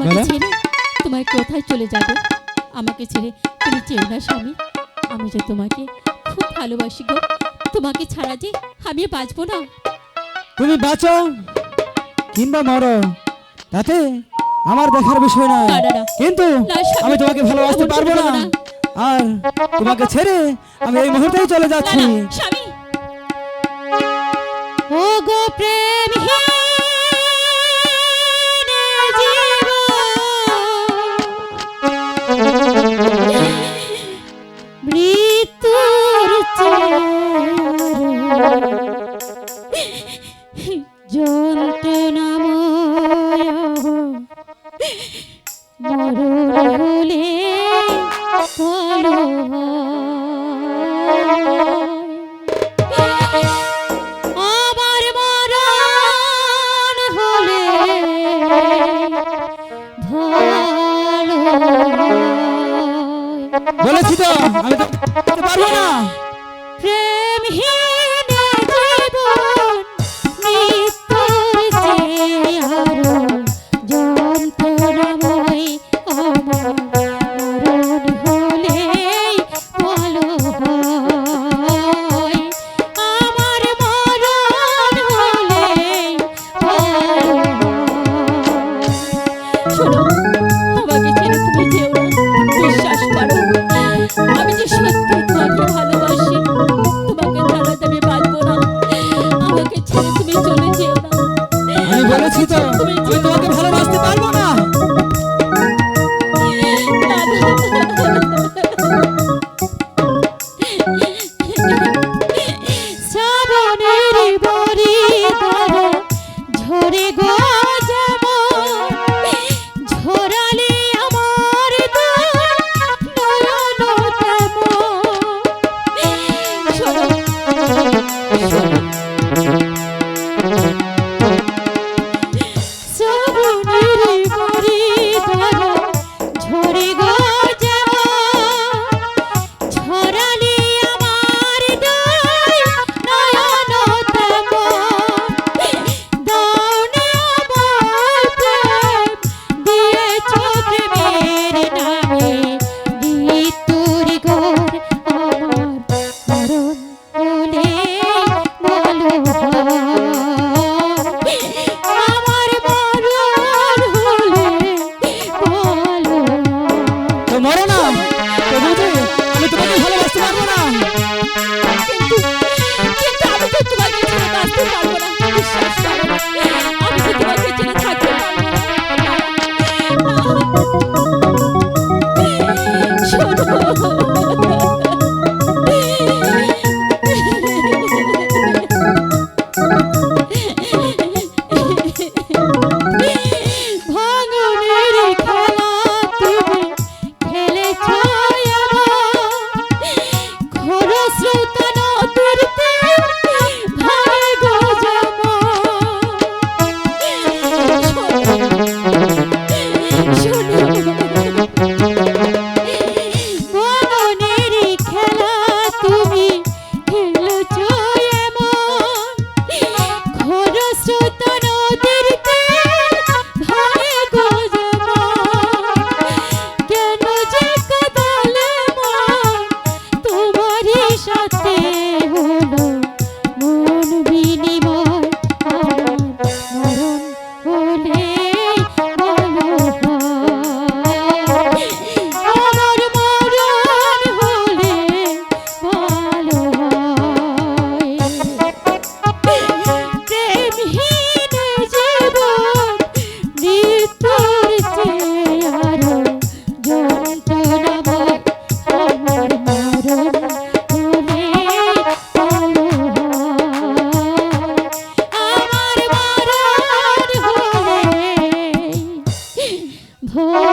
আমাকে ছেড়ে তোমায় কোথায় চলে যাবে? আমাকে ছেড়ে তুমি চেও না স্বামী। আমি যে তোমাকে খুব ভালোবাসি গো। তোমাকে ছাড়া যে আমি বাঁচবো না। তুমি বাঁচো কিংবা মরো। তাতে আমার দেখার বিষয় না কিন্তু আমি তোমাকে ভালোবাসতে পারব না। আর তোমাকে ছেড়ে আমি এই মুহূর্তেই চলে যাচ্ছি। স্বামী বলেছি তো আমি তো পারব না। প্রেম Woo! हो